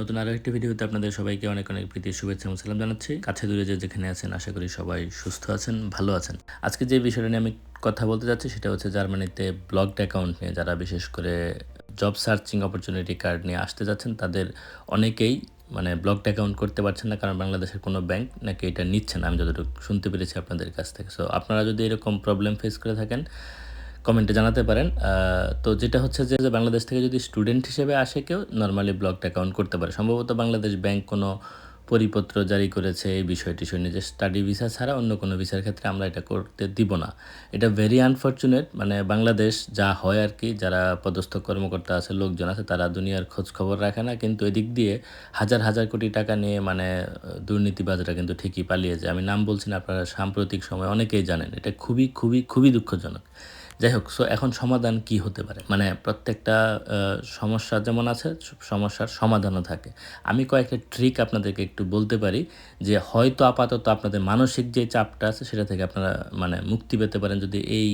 নতুন আরও একটি ভিডিওতে আপনাদের সবাইকে অনেক অনেক প্রীতি, শুভেচ্ছা এবং সালাম জানাচ্ছি। কাছে দূরে যে যেখানে আছেন, আশা করি সবাই সুস্থ আছেন, ভালো আছেন। আজকে যে বিষয়টা নিয়ে আমি কথা বলতে যাচ্ছি সেটা হচ্ছে জার্মানিতে ব্লকড অ্যাকাউন্ট নিয়ে যারা বিশেষ করে জব সার্চিং অপরচুনিটি কার্ড নিয়ে আসতে যাচ্ছেন, তাদের অনেকেই মানে ব্লকড অ্যাকাউন্ট করতে পারছেন না কারণ বাংলাদেশের কোনো ব্যাংক নাকি এটা নিচ্ছে না। আমি যতটুকু শুনতে পেরেছি আপনাদের কাছ থেকে। সো আপনারা যদি এরকম প্রবলেম ফেস করে থাকেন কমেন্টে জানাতে পারেন। তো যেটা হচ্ছে যে বাংলাদেশ থেকে যদি স্টুডেন্ট হিসেবে আসে কেউ, নর্মালি ব্লকড অ্যাকাউন্ট করতে পারে। সম্ভবত বাংলাদেশ ব্যাংক কোনো পরিপত্র জারি করেছে এই বিষয়টি শুনে যে, স্টাডি ভিসা ছাড়া অন্য কোনো ভিসার ক্ষেত্রে আমরা এটা করতে দিব না। এটা ভেরি আনফর্চুনেট মানে বাংলাদেশ যা হয় আর কি, যারা পদস্থ কর্মকর্তা আছে, লোকজন আছে, তারা দুনিয়ার খোঁজ খবর রাখে না। কিন্তু এদিক দিয়ে হাজার হাজার কোটি টাকা নিয়ে মানে দুর্নীতিবাজরা কিন্তু ঠিকই পালিয়ে যায়। আমি নাম বলছি না, আপনারা সাম্প্রতিক সময় অনেকেই জানেন। এটা খুবই খুবই খুবই দুঃখজনক। যাই হোক সো এখন সমাধান কি হতে পারে? মানে প্রত্যেকটা সমস্যা যেমন আছে, সমস্যার সমাধানও থাকে। আমি কয়েকটা ট্রিক আপনাদেরকে একটু বলতে পারি যে, হয়তো আপাতত আপনাদের মানসিক যে চাপটা আছে, সেটা থেকে আপনারা মানে মুক্তি পেতে পারেন যদি এই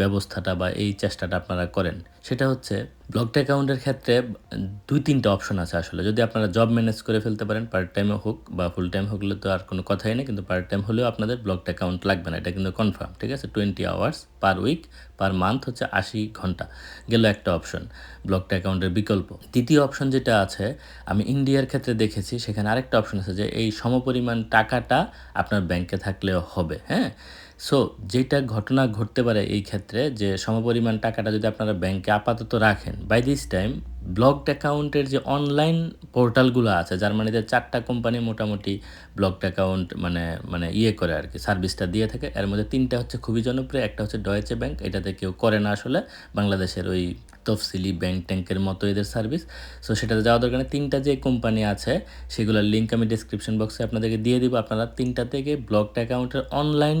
ব্যবস্থাটা বা এই চেষ্টাটা আপনারা করেন, সেটা হচ্ছে ব্লকড অ্যাকাউন্টের ক্ষেত্রে দুই তিনটা অপশন আছে আসলে। যদি আপনারা জব ম্যানেজ করে ফেলতে পারেন পার্ট টাইমে হোক বা ফুল টাইম হলে তো আর কোনো কথাই নেই, কিন্তু পার্ট টাইম হলেও আপনাদের ব্লকড অ্যাকাউন্ট লাগবে না, এটা কিন্তু কনফার্ম ঠিক আছে? Twenty hours per week per month হচ্ছে আশি ঘণ্টা, গেল একটা অপশন ব্লকড অ্যাকাউন্টের বিকল্প। দ্বিতীয় অপশন যেটা আছে, আমি ইন্ডিয়ার ক্ষেত্রে দেখেছি, সেখানে আরেকটা অপশন আছে যে এই সমপরিমাণ টাকাটা আপনার ব্যাংকে থাকলেও হবে হ্যাঁ? সো যেটা ঘটনা ঘটতে পারে এই ক্ষেত্রে যে সমপরিমাণ টাকাটা যদি আপনারা ব্যাংকে আপাতত রাখেন বাই দিস টাইম ব্লকড অ্যাকাউন্টের যে অনলাইন পোর্টালগুলো আছে জার্মানিতে চারটা কোম্পানি মোটামুটি ব্লকড অ্যাকাউন্ট মানে মানে ইয়ে করে আর কি সার্ভিসটা দিয়ে থাকে। এর মধ্যে তিনটা হচ্ছে খুবই জনপ্রিয়, একটা হচ্ছে ডয়েচে ব্যাংক এটাতে কেউ করে না আসলে। বাংলাদেশের ওই তফসিলি ব্যাংক ট্যাঙ্কের মতো এদের সার্ভিস সো সেটাতে যাওয়া দরকার তিনটা যে কোম্পানি আছে, সেগুলোর লিঙ্ক আমি ডিসক্রিপশন বক্সে আপনাদেরকে দিয়ে দিব। আপনারা তিনটা থেকে ব্লকড অ্যাকাউন্টের অনলাইন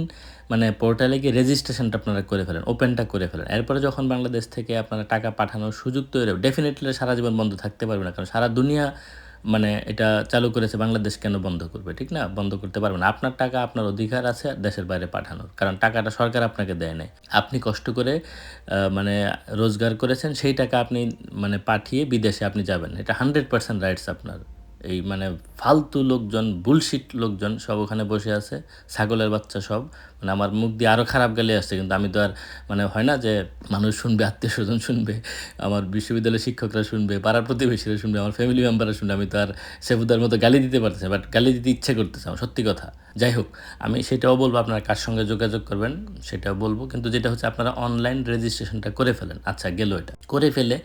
মানে পোর্টালে গিয়ে রেজিস্ট্রেশনটা আপনারা করে ফেলেন ওপেনটা করে ফেলেন। এরপরে যখন বাংলাদেশ থেকে আপনারা টাকা পাঠানোর সুযোগ তৈরি হবে ডেফিনেটলি সারা জীবন বন্ধ থাকতে পারবে না, কারণ সারা দুনিয়া মানে এটা চালু করেছে বাংলাদেশ কেন বন্ধ করবে, ঠিক না? বন্ধ করতে পারবে না। আপনার টাকা, আপনার অধিকার আছে দেশের বাইরে পাঠানোর, কারণ টাকাটা সরকার আপনাকে দেয় নাই। আপনি কষ্ট করে মানে রোজগার করেছেন, সেই টাকা আপনি মানে পাঠিয়ে বিদেশে আপনি যাবেন। এটা হান্ড্রেড পার্সেন্ট রাইটস আপনার। এই মানে ফালতু লোকজন বুলশিট লোকজন সব ওখানে বসে আছে, ছাগলের বাচ্চা সব। মানে আমার মুখ দিয়ে আরও খারাপ গালি আসছে, কিন্তু আমি তো আর মানে হয় না যে মানুষ শুনবে, আত্মীয় স্বজন শুনবে, আমার বিশ্ববিদ্যালয়ের শিক্ষকরা শুনবে, পাড়ার প্রতিবেশীরা শুনবে, আমার ফ্যামিলি মেম্বাররা শুনবে, আমি তো আর সেবুদার মতো গালি দিতে পারতেছি বাট গালি দিতে ইচ্ছে করতেছে আমার, সত্যি কথা। যাই হোক, আমি সেটাও বলব, আপনারা কার সঙ্গে যোগাযোগ করবেন সেটাও বলব, কিন্তু যেটা হচ্ছে আপনারা অনলাইন রেজিস্ট্রেশনটা করে ফেলেন। আচ্ছা গেল এটা। করে ফেলে,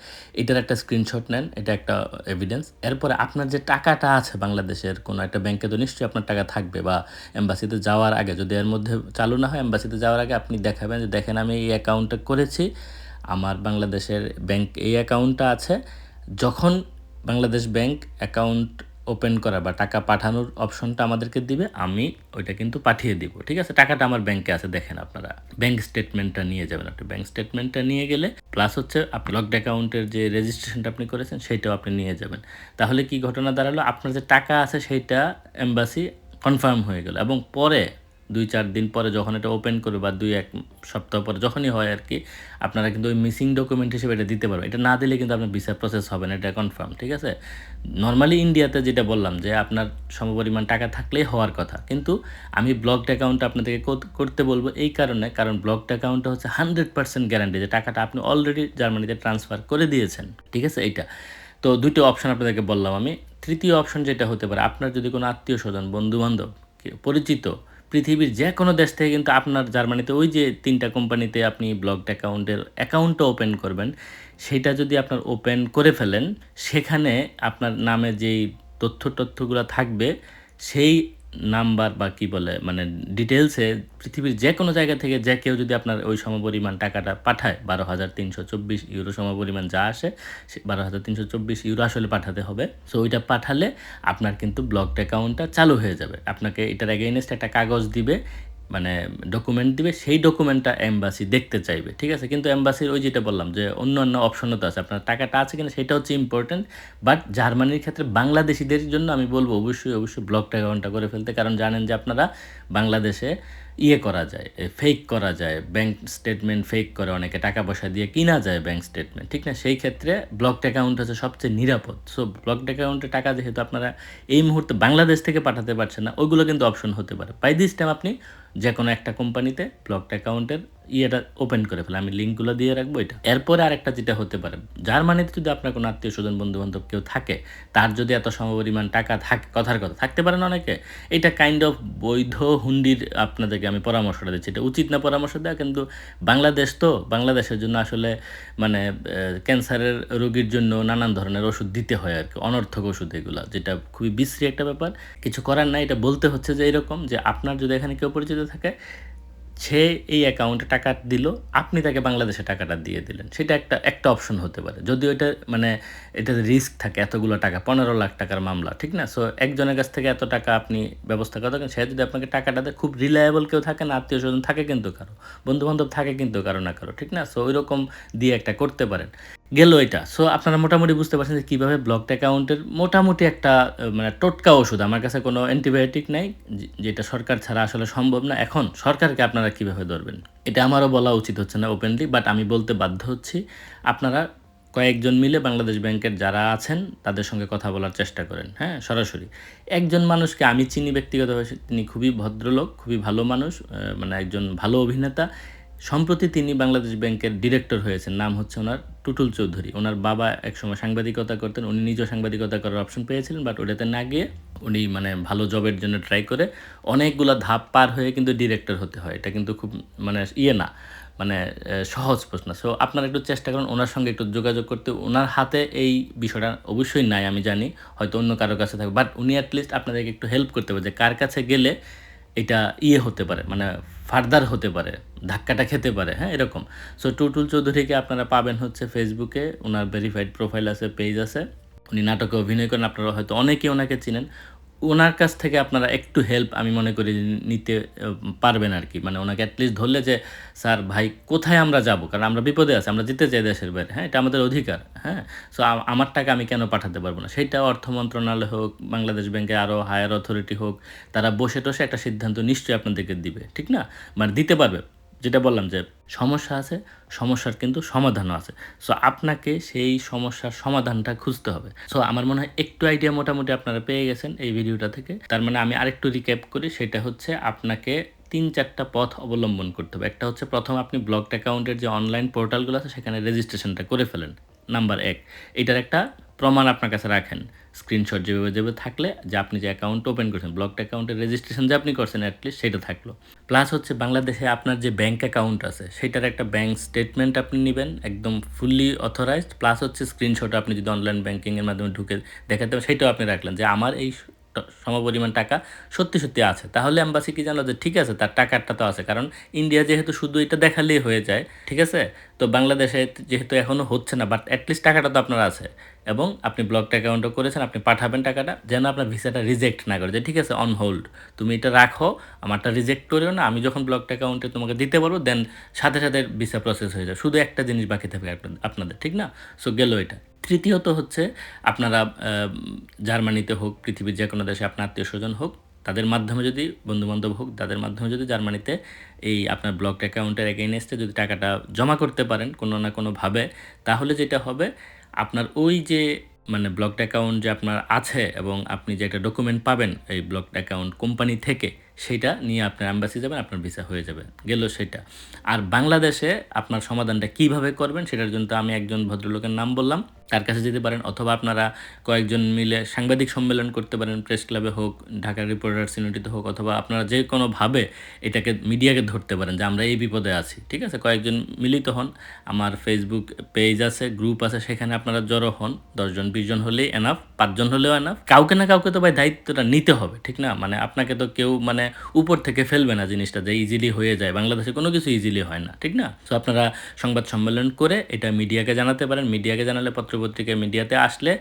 এটার একটা স্ক্রিনশট নেন, এটা একটা এভিডেন্স এরপরে আপনার যে টাকাটা আছে বাংলাদেশের, কোনো একটা ব্যাংকে তো নিশ্চয়ই আপনার টাকা থাকবে, বা এম্বাসিতে যাওয়ার আগে, যদি এর মধ্যে চালু না হয় এম্বাসিতে যাওয়ার আগে আপনি দেখাবেন যে দেখেন আমি এই অ্যাকাউন্টটা করেছি, আমার বাংলাদেশের ব্যাংক এই অ্যাকাউন্টটা আছে। যখন বাংলাদেশ ব্যাংক অ্যাকাউন্ট ওপেন করা বা টাকা পাঠানোর অপশনটা আমাদেরকে দিবে, আমি ওইটা কিন্তু পাঠিয়ে দিব। ঠিক আছে? টাকাটা আমার ব্যাংকে আছে, দেখেন আপনারা। ব্যাংক স্টেটমেন্টটা নিয়ে যাবেন আপনি। ব্যাংক স্টেটমেন্টটা নিয়ে গেলে প্লাস হচ্ছে আপনি লকড অ্যাকাউন্টের যে রেজিস্ট্রেশনটা আপনি করেছেন, সেইটাও আপনি নিয়ে যাবেন। তাহলে কি ঘটনা দাঁড়াল? আপনার যে টাকা আছে, সেইটা এম্বাসি কনফার্ম হয়ে গেল এবং পরে দুই চার দিন পরে যখন এটা ওপেন করবে বা দুই এক সপ্তাহ পরে যখনই হয় আর কি, আপনারা কিন্তু ওই মিসিং ডকুমেন্ট হিসেবে এটা দিতে পারবেন। এটা না দিলে কিন্তু আপনার ভিসা প্রসেস হবে না, এটা কনফার্ম ঠিক আছে? নর্মালি ইন্ডিয়াতে যেটা বললাম যে আপনার সমপরিমাণ টাকা থাকলেই হওয়ার কথা। কিন্তু আমি ব্লকড অ্যাকাউন্ট আপনাদেরকে কর- করতে বলব এই কারণে, কারণ ব্লকড অ্যাকাউন্টটা হচ্ছে হান্ড্রেড পার্সেন্ট গ্যারান্টি যে টাকাটা আপনি অলরেডি জার্মানিতে ট্রান্সফার করে দিয়েছেন, ঠিক আছে? এইটা। তো দুটো অপশান আপনাদেরকে বললাম আমি। তৃতীয় অপশন যেটা হতে পারে, আপনার যদি কোনো আত্মীয় স্বজন বন্ধু বান্ধব পরিচিত পৃথিবীর যে কোনো দেশ থেকে কিন্তু আপনার জার্মানিতে ওই যে তিনটা কোম্পানিতে আপনি ব্লগ অ্যাকাউন্টের অ্যাকাউন্টটা ওপেন করবেন, সেটা যদি আপনার ওপেন করে ফেলেন, সেখানে আপনার নামে যেই তথ্য তথ্যগুলো থাকবে, সেই নাম্বার বা কি বলে মানে ডিটেলসে পৃথিবীর যে কোনো জায়গা থেকে যে কেউ যদি আপনার ওই সমপরিমাণ টাকাটা পাঠায়, বারো হাজার তিনশো চব্বিশ ইউরো সমপরিমাণ যা আসে বারো হাজার তিনশো চব্বিশ ইউরো আসলে পাঠাতে হবে। সো ওইটা পাঠালে আপনার কিন্তু ব্লকড অ্যাকাউন্টটা চালু হয়ে যাবে। আপনাকে এটার এগেইনস্ট একটা কাগজ দিবে মানে ডকুমেন্ট দিবে, সেই ডকুমেন্টটা এম্বাসি দেখতে চাইবে, ঠিক আছে? কিন্তু এম্বাসির ওই যেটা বললাম যে অন্য অন্য অপশনও তো আছে, আপনার টাকাটা আছে কিনা সেটা হচ্ছে ইম্পর্টেন্ট বাট জার্মানির ক্ষেত্রে বাংলাদেশিদের জন্য আমি বলব অবশ্যই অবশ্যই ব্লকড অ্যাকাউন্টটা করে ফেলতে, কারণ জানেন যে আপনারা বাংলাদেশে ইয়ে করা যায় ফেক করা যায় ব্যাংক স্টেটমেন্ট ফেক করে অনেকে, টাকা পয়সা দিয়ে কিনা যায় ব্যাংক স্টেটমেন্ট ঠিক না? সেই ক্ষেত্রে ব্লকড অ্যাকাউন্ট হচ্ছে সবচেয়ে নিরাপদ সো ব্লকড অ্যাকাউন্টে টাকা যেহেতু আপনারা এই মুহূর্তে বাংলাদেশ থেকে পাঠাতে পারছেন না, ওইগুলো কিন্তু অপশন হতে পারে। বাই দিস টাইম আপনি যে কোনো একটা কোম্পানিতে ব্লকড অ্যাকাউন্টের ইয়েটা ওপেন করে ফেলে। আমি লিঙ্কগুলো দিয়ে রাখব এটা। এরপরে আরেকটা যেটা হতে পারে জার্মানিতে যদি আপনার কোনো আত্মীয় স্বজন বন্ধু বান্ধব কেউ থাকে, তার যদি এত সমপরিমাণ টাকা থাকে, কথার কথা, থাকতে পারেন অনেকে, এটা কাইন্ড অফ বৈধ হুন্ডির আপনাদেরকে আমি পরামর্শটা দিচ্ছি। এটা উচিত না পরামর্শ দেওয়া, কিন্তু বাংলাদেশ তো, বাংলাদেশের জন্য আসলে মানে ক্যান্সারের রোগীর জন্য নানান ধরনের ওষুধ দিতে হয় আর কি, অনর্থক ওষুধ এগুলো, যেটা খুবই বিশ্রী একটা ব্যাপার। কিছু করার নাই, এটা বলতে হচ্ছে যে এরকম, যে আপনার যদি এখানে কেউ পরিচিত থাকে। সে এই অ্যাকাউন্টে টাকা দিল, আপনি তাকে বাংলাদেশে টাকাটা দিয়ে দিলেন। সেটা একটা একটা অপশন হতে পারে। যদিও এটা মানে এটাতে রিস্ক থাকে এতগুলো টাকা, পনেরো লাখ টাকার মামলা, ঠিক না? সো একজনের কাছ থেকে এত টাকা আপনি ব্যবস্থা করতে সে যদি আপনাকে টাকাটা দেয়, খুব রিলায়েবল কেউ থাকে না, আত্মীয় স্বজন থাকে কিন্তু কারও বন্ধু বান্ধব থাকে কিন্তু কারও না কারও, ঠিক না? সো ওই রকম দিয়ে একটা করতে পারেন। গেল এটা। সো আপনারা মোটামুটি বুঝতে পারছেন যে কীভাবে ব্লকড অ্যাকাউন্টের মোটামুটি একটা মানে টোটকা ওষুধ। আমার কাছে কোনো অ্যান্টিবায়োটিক নাই যেটা সরকার ছাড়া আসলে সম্ভব না। এখন সরকারকে আপনারা কীভাবে ধরবেন? এটা আমারও বলা উচিত হচ্ছে না ওপেনলি বাট আমি বলতে বাধ্য হচ্ছি। আপনারা কয়েকজন মিলে বাংলাদেশ ব্যাংকের যারা আছেন, তাদের সঙ্গে কথা বলার চেষ্টা করেন। হ্যাঁ সরাসরি। একজন মানুষকে আমি চিনি ব্যক্তিগতভাবে তিনি খুবই ভদ্রলোক, খুবই ভালো মানুষ মানে একজন ভালো অভিনেতা। সম্প্রতি তিনি বাংলাদেশ ব্যাংকের ডিরেক্টর হয়েছেন। নাম হচ্ছে ওনার টুটুল চৌধুরী। ওনার বাবা একসময় সাংবাদিকতা করতেন, উনি নিজেও সাংবাদিকতা করার অপশন পেয়েছিলেন বাট ওটাতে না গিয়ে উনি মানে ভালো জবের জন্য ট্রাই করে অনেকগুলো ধাপ পার হয়ে কিন্তু ডিরেক্টর হতে হয়। এটা কিন্তু খুব মানে ইয়ে না মানে সহজ প্রশ্ন। সো আপনারা একটু চেষ্টা করুন ওনার সঙ্গে একটু যোগাযোগ করতে। ওনার হাতে এই বিষয়টা অবশ্যই নাই, আমি জানি। হয়তো অন্য কারোর কাছে থাকবে বাট উনি অ্যাটলিস্ট আপনাদেরকে একটু হেল্প করতে পারে যে কার কাছে গেলে এটা ইয়ে হতে পারে মানে ফার্দার হতে পারে, ধাক্কাটা খেতে পারে হ্যাঁ এরকম। সো টুটুল চৌধুরীকে আপনারা পাবেন হচ্ছে ফেসবুকে ওনার ভেরিফাইড প্রোফাইল আছে পেজ আছে। উনি নাটকে অভিনয় করেন, আপনারা হয়তো অনেকে ওনাকে চিনেন। ওনার কাছ থেকে আপনারা একটু হেল্প আমি মনে করি নিতে পারবেন আর কি। মানে ওনাকে অ্যাটলিস্ট ধরলে যে, স্যার, ভাই, কোথায় আমরা যাব? কারণ আমরা বিপদে আছি, আমরা যেতে চাই দেশের বাইরে। হ্যাঁ এটা আমাদের অধিকার হ্যাঁ? সো আমার টাকা আমি কেন পাঠাতে পারব না? সেটা অর্থ মন্ত্রণালয় হোক, বাংলাদেশ ব্যাংকে আরও হায়ার অথরিটি হোক, তারা বসে টসে একটা সিদ্ধান্ত নিশ্চয়ই আপনাদেরকে দিবে, ঠিক না? মানে দিতে পারবে। যেটা বললাম যে সমস্যা আছে, সমস্যার কিন্তু সমাধানও আছে। সো আপনাকে সেই সমস্যার সমাধানটা খুঁজতে হবে। সো আমার মনে হয় একটু আইডিয়া মোটামুটি আপনারা পেয়ে গেছেন এই ভিডিওটা থেকে। তার মানে আমি আরেকটু রিক্যাপ করি, সেটা হচ্ছে আপনাকে তিন চারটা পথ অবলম্বন করতে হবে। একটা হচ্ছে প্রথম আপনি ব্লকড অ্যাকাউন্টের যে অনলাইন পোর্টালগুলো আছে, সেখানে রেজিস্ট্রেশনটা করে ফেলেন। নাম্বার এক, এটার একটা প্রমাণ আপনার কাছে রাখেন। স্ক্রিনশট যেভাবে যেভাবে থাকলে, যে আপনি যে অ্যাকাউন্ট ওপেন করছেন ব্লকড অ্যাকাউন্টের রেজিস্ট্রেশন যে আপনি করছেন অ্যাটলিস্ট সেটা থাকল। প্লাস হচ্ছে বাংলাদেশে আপনার যে ব্যাঙ্ক অ্যাকাউন্ট আছে, সেটার একটা ব্যাঙ্ক স্টেটমেন্ট আপনি নেবেন, একদম ফুললি অথরাইজড প্লাস হচ্ছে স্ক্রিনশট আপনি যদি অনলাইন ব্যাঙ্কিংয়ের মাধ্যমে ঢুকে দেখাতে সেটাও আপনি রাখলেন যে আমার এই সমপরিমাণ টাকা সত্যি সত্যি আছে। তাহলে অ্যাম্বাসি কি জানলো যে ঠিক আছে, তার টাকাটা তো আছে। কারণ ইন্ডিয়া যেহেতু শুধু এটা দেখালেই হয়ে যায়, ঠিক আছে? তো বাংলাদেশে যেহেতু এখনও হচ্ছে না বাট অ্যাটলিস্ট টাকাটা তো আপনার আছে। এবং আপনি ব্লকড অ্যাকাউন্টও করেছেন, আপনি পাঠাবেন টাকাটা, যেন আপনার ভিসাটা রিজেক্ট না করে। যে ঠিক আছে অন হোল্ড তুমি এটা রাখো, আমারটা রিজেক্ট করেও না, আমি যখন ব্লকড অ্যাকাউন্টে তোমাকে দিতে পারব দেন সাথে সাথে ভিসা প্রসেস হয়ে যায় শুধু একটা জিনিস বাকি থাকবে আপনাদের ঠিক না? সো গেল এটা। তৃতীয়ত হচ্ছে, আপনারা জার্মানিতে হোক, পৃথিবীর যে কোনো দেশে আপনার আত্মীয় স্বজন হোক, তাদের মাধ্যমে যদি, বন্ধুবান্ধব হোক, তাদের মাধ্যমে যদি জার্মানিতে এই আপনার ব্লকড অ্যাকাউন্টের এগেইনস্টে যদি টাকাটা জমা করতে পারেন কোনো না কোনোভাবে, তাহলে যেটা হবে আপনার ওই যে মানে ব্লকড অ্যাকাউন্ট যে আপনার আছে এবং আপনি যে একটা ডকুমেন্ট পাবেন, এই ব্লকড অ্যাকাউন্ট কোম্পানি থেকে সেটা নিয়ে আপনার অ্যাম্বাসি যাবেন, আপনার ভিসা হয়ে যাবে। গেল সেটা আর বাংলাদেশে আপনার সমাধানটা কীভাবে করবেন সেটার জন্য তো আমি একজন ভদ্রলোকের নাম বললাম। তার কাছে যেতে পারেন অথবা আপনারা কয়েকজন মিলে সাংবাদিক সম্মেলন করতে পারেন প্রেস ক্লাবে হোক, ঢাকা রিপোর্টার সিনিটিতে হোক, অথবা আপনারা যে কোনোভাবে এটাকে মিডিয়াকে ধরতে পারেন যে আমরা এই বিপদে আছি, ঠিক আছে? কয়েকজন মিলিত হন। আমার ফেসবুক পেজ আছে গ্রুপ আছে, সেখানে আপনারা জড়ো হন। দশজন বিশজন হলেই এনাফ পাঁচজন হলেও এনাফ কাউকে না কাউকে তো ভাই দায়িত্বটা নিতে হবে, ঠিক না? মানে আপনাকে তো কেউ মানে উপর থেকে ফেলবে না জিনিসটা, যে ইজিলি হয়ে যায়। বাংলাদেশে কোনো কিছু ইজিলি হয় না, ঠিক না? তো আপনারা সংবাদ সম্মেলন করে এটা মিডিয়াকে জানাতে পারেন। মিডিয়াকে জানালে পত্রপত্রিকা মিডিয়াতে আসলে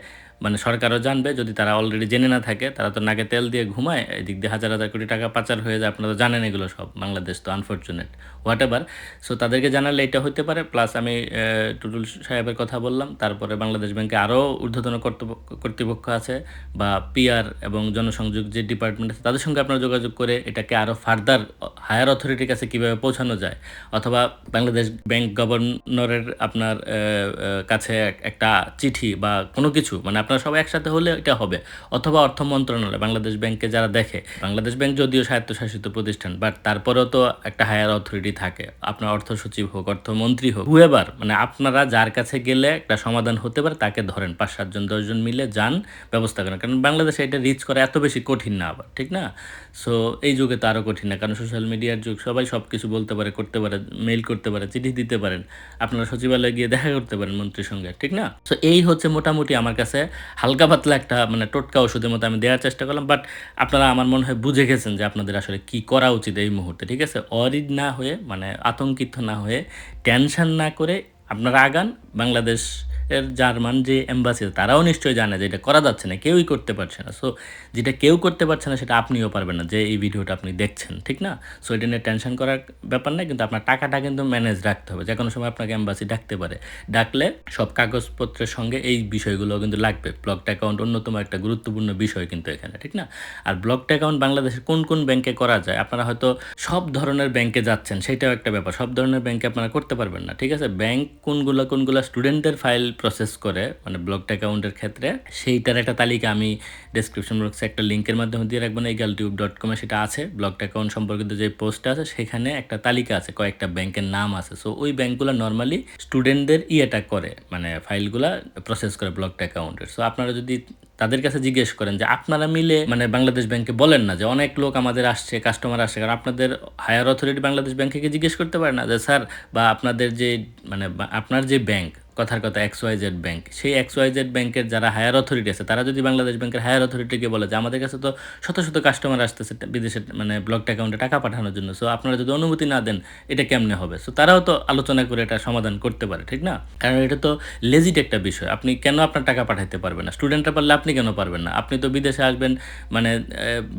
মানে সরকারও জানবে, যদি তারা অলরেডি জেনে না থাকে, তারা তো নাকে তেল দিয়ে ঘুমায়, এদিক দিয়ে হাজার হাজার কোটি টাকা পাচার হয়ে যায়, আপনারা তো জানেন এগুলো সব, বাংলাদেশ তো আনফর্চুনেট হোয়াট এভার সো তাদেরকে জানালে এটা হতে পারে প্লাস আমি টুটুল সাহেবের কথা বললাম, তারপরে বাংলাদেশ ব্যাংকে আরও ঊর্ধ্বতন কর্তৃপ- কর্তৃপক্ষ আছে, বা পিআর এবং জনসংযোগ যে ডিপার্টমেন্ট আছে, তাদের সঙ্গে আপনারা যোগাযোগ করে এটাকে আরও ফার্দার হায়ার অথরিটির কাছে কীভাবে পৌঁছানো যায়, অথবা বাংলাদেশ ব্যাংক গভর্নরের আপনার কাছে একটা চিঠি বা কোনো কিছু মানে আপনারা সবাই একসাথে হলে এটা হবে। অথবা অর্থ মন্ত্রণালয়, বাংলাদেশ ব্যাংকে যারা দেখে, বাংলাদেশ ব্যাংক যদিও স্বায়ত্তশাসিত প্রতিষ্ঠান বাট তারপরেও তো একটা হায়ার অথরিটি থাকে। আপনার অর্থ সচিব হোক অর্থমন্ত্রী হোক হুয়েবার মানে আপনারা যার কাছে গেলে একটা সমাধান হতে পারে, তাকে ধরেন পাঁচ সাতজন দশজন মিলে যান, ব্যবস্থা করেন। কারণ বাংলাদেশে এটা রিচ করা এত বেশি কঠিন না আবার, ঠিক না? সো এই যুগে তো আরও কঠিন না, কারণ সোশ্যাল মিডিয়ার যুগ, সবাই সব কিছু বলতে পারে, করতে পারে মেইল করতে পারে, চিঠি দিতে পারেন। আপনারা সচিবালয়ে গিয়ে দেখা করতে পারেন মন্ত্রীর সঙ্গে, ঠিক না? সো এই হচ্ছে মোটামুটি আমার কাছে হালকা পাতলা একটা মানে টোটকা ওষুধের মতো আমি দেওয়ার চেষ্টা করলাম বাট আপনারা আমার মনে হয় বুঝে গেছেন যে আপনাদের আসলে কি করা উচিত এই মুহূর্তে, ঠিক আছে? অরিড না হয়ে মানে আতঙ্কিত না হয়ে টেনশন না করে আপনারা আগান, বাংলাদেশ এর জার্মান যে এম্বাসি তারাও নিশ্চয়ই জানে যে এটা করা যাচ্ছে না, কেউই করতে পারছে না। সো যেটা কেউ করতে পারছে না, সেটা আপনিও পারবেন না, যে এই ভিডিওটা আপনি দেখছেন, ঠিক না? সো এটা নিয়ে টেনশন করার ব্যাপার না কিন্তু আপনার টাকাটা কিন্তু ম্যানেজ রাখতে হবে। যে কোনো সময় আপনাকে এম্বাসি ডাকতে পারে। ডাকলে সব কাগজপত্রের সঙ্গে এই বিষয়গুলো কিন্তু লাগবে। ব্লকড অ্যাকাউন্ট অন্যতম একটা গুরুত্বপূর্ণ বিষয় কিন্তু এখানে, ঠিক না? আর ব্লকড অ্যাকাউন্ট বাংলাদেশের কোন কোন ব্যাংকে করা যায়? আপনারা হয়তো সব ধরনের ব্যাংকে যাচ্ছেন, সেটাও একটা ব্যাপার। সব ধরনের ব্যাংকে আপনারা করতে পারবেন না, ঠিক আছে? ব্যাংক কোনগুলো কোনগুলো স্টুডেন্টদের ফাইল প্রসেস করে মানে ব্লকড অ্যাকাউন্টের ক্ষেত্রে, সেইটার একটা তালিকা আমি ডেসক্রিপশন বক্সে একটা লিঙ্কের মাধ্যমে দিয়ে রাখব না ইগাল টিউব ডট কমে সেটা আছে। ব্লকড অ্যাকাউন্ট সম্পর্কিত যে পোস্টটা আছে, সেখানে একটা তালিকা আছে, কয়েকটা ব্যাংকের নাম আছে। সো ওই ব্যাংকগুলো নর্মালি স্টুডেন্টদের ইয়েটা করে মানে ফাইলগুলা প্রসেস করে ব্লকড অ্যাকাউন্টের সো আপনারা যদি তাদের কাছে জিজ্ঞেস করেন যে, আপনারা মিলে মানে বাংলাদেশ ব্যাংকে বলেন না যে, অনেক লোক আমাদের আসছে কাস্টমার আসছে, কারণ আপনাদের হায়ার অথরিটি বাংলাদেশ ব্যাংকে জিজ্ঞেস করতে পারে না যে, স্যার, বা আপনাদের যে মানে আপনার যে ব্যাংক কথার কথা এক্স ওয়াই জেড ব্যাংক সেই এক্স ওয়াই জেড ব্যাংকের যারা হায়ার অথরিটি আছে, তারা যদি বাংলাদেশ ব্যাংকের হায়ার অথরিটিকে বলে যে আমাদের কাছে তো শত শত কাস্টমার আসতেছে বিদেশের মানে ব্লকড অ্যাকাউন্টে টাকা পাঠানোর জন্য সো আপনারা যদি অনুমতি না দেন, এটা কেমনে হবে? সো তারাও তো আলোচনা করে এটা সমাধান করতে পারে, ঠিক না? কারণ এটা তো লেজিট একটা বিষয়। আপনি কেন আপনার টাকা পাঠাতে পারবেন না? স্টুডেন্টরা পারলে আপনি কেন পারবেন না? আপনি তো বিদেশে আসবেন মানে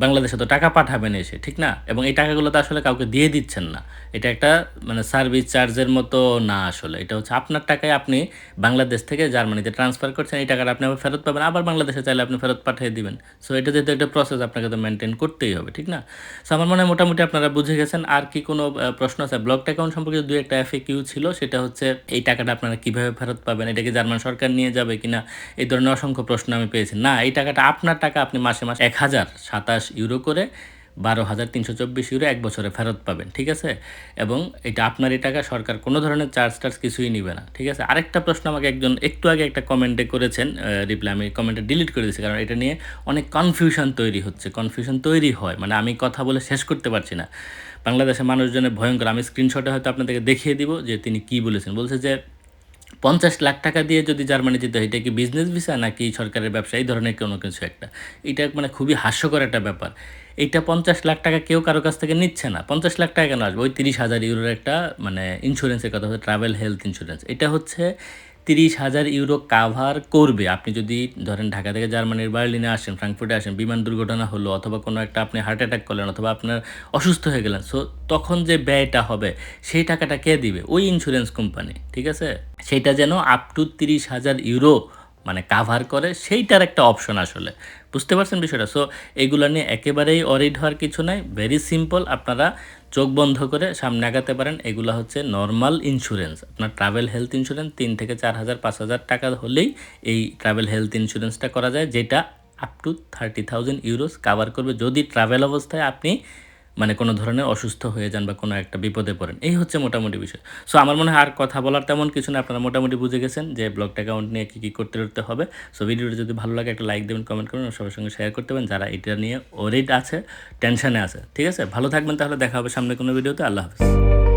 বাংলাদেশে তো টাকা পাঠাবেন এসে, ঠিক না? এবং এই টাকাগুলো তো আসলে কাউকে দিয়ে দিচ্ছেন না। এটা একটা মানে সার্ভিস চার্জের মতো না আসলে। এটা হচ্ছে আপনার টাকায় আপনি বাংলাদেশ থেকে জার্মানিতে ট্রান্সফার করছেন, এই টাকাটা আপনি আবার ফেরত পাবেন। আবার বাংলাদেশে চাইলে আপনি ফেরত পাঠিয়ে দিবেন। সো এটা যেহেতু একটা প্রসেস আপনাকে তো মেনটেন করতেই হবে, ঠিক না? সো আমার মনে হয় মোটামুটি আপনারা বুঝে গেছেন। আর কি কোনো প্রশ্ন আছে? ব্লক অ্যাকাউন্ট সম্পর্কে দুই একটা এফএ কিউ ছিল, সেটা হচ্ছে এই টাকাটা আপনারা কীভাবে ফেরত পাবেন? এটা কি জার্মান সরকার নিয়ে যাবে কিনা? এই ধরনের অসংখ্য প্রশ্ন আমি পেয়েছি। না, এই টাকাটা আপনার টাকা আপনি মাসে মাসে এক হাজার সাতাশ ইউরো করে বারো হাজার তিনশো চব্বিশ ইউরো এক বছরে ফেরত পাবেন, ঠিক আছে? এবং এটা আপনার এই টাকা সরকার কোনো ধরনের চার্জ টার্জ কিছুই নিবে না, ঠিক আছে? আরেকটা প্রশ্ন আমাকে একজন একটু আগে একটা কমেন্টে করেছেন রিপ্লাই, আমি কমেন্টে ডিলিট করে দিয়েছি, কারণ এটা নিয়ে অনেক কনফিউশন তৈরি হচ্ছে কনফিউশন তৈরি হয় মানে আমি কথা বলে শেষ করতে পারছি না। বাংলাদেশের মানুষজনের ভয়ঙ্কর, আমি স্ক্রিনশটে হয়তো আপনাদেরকে দেখিয়ে দিব যে তিনি কি বলেছেন। বলছে যে, পঞ্চাশ লাখ টাকা দিয়ে যদি জার্মানি যেতে হয়, এটা কি বিজনেস ভিসা নাকি সরকারের ব্যবসা? এই ধরনের কোনো কিছু একটা। এটা মানে খুবই হাস্যকর একটা ব্যাপার। এইটা পঞ্চাশ লাখ টাকা কেউ কারও কাছ থেকে নিচ্ছে না। পঞ্চাশ লাখ টাকা কেন আসবে? ওই তিরিশ হাজার ইউরোর একটা মানে ইন্স্যুরেন্সের কথা হচ্ছে ট্রাভেল হেলথ ইন্স্যুরেন্স এটা হচ্ছে তিরিশ হাজার ইউরো কাভার করবে। আপনি যদি ধরেন ঢাকা থেকে জার্মানির বার্লিনে আসেন, ফ্রাঙ্কফুর্টে আসেন, বিমান দুর্ঘটনা হলো, অথবা কোনো একটা আপনি হার্ট অ্যাটাক করলেন, অথবা আপনার অসুস্থ হয়ে গেলেন সো তখন যে ব্যয়টা হবে, সেই টাকাটা কে দিবে? ওই ইন্স্যুরেন্স কোম্পানি ঠিক আছে? সেইটা যেন আপ টু তিরিশ হাজার ইউরো মানে কাভার করে, সেইটার একটা অপশন আসলে। বুঝতে পারছেন বিষয়টা? সো এগুলো নিয়ে একেবারেই অরিড হওয়ার কিছু নাই। ভেরি সিম্পল আপনারা চোখ বন্ধ করে সামনে আগাতে পারেন। এগুলো হচ্ছে নর্মাল ইন্স্যুরেন্স আপনার ট্রাভেল হেলথ ইন্স্যুরেন্স তিন থেকে চার হাজার, পাঁচ হাজার টাকা হলেই এই ট্রাভেল হেলথ ইন্স্যুরেন্সটা করা যায়, যেটা up to thirty thousand euros cover করবে। যদি ট্রাভেল অবস্থায় আপনি মানে কোনো ধরনের অসুস্থ হয়ে যান বা কোনো একটা বিপদে পড়েন। এই হচ্ছে মোটামুটি বিষয়। সো আমার মনে হয় আর কথা বলার তেমন কিছু না আপনারা মোটামুটি বুঝে গেছেন যে ব্লগ অ্যাকাউন্ট নিয়ে কী কী করতে করতে হবে। সো ভিডিওটা যদি ভালো লাগে একটা লাইক দেবেন কমেন্ট করবেন, সবার সঙ্গে শেয়ার করতে পারেন। যারা এটা নিয়ে ওরিড আছে টেনশানে আছে, ঠিক আছে? ভালো থাকবেন তাহলে দেখা হবে সামনে কোনো ভিডিওতে। আল্লাহ হাফিজ।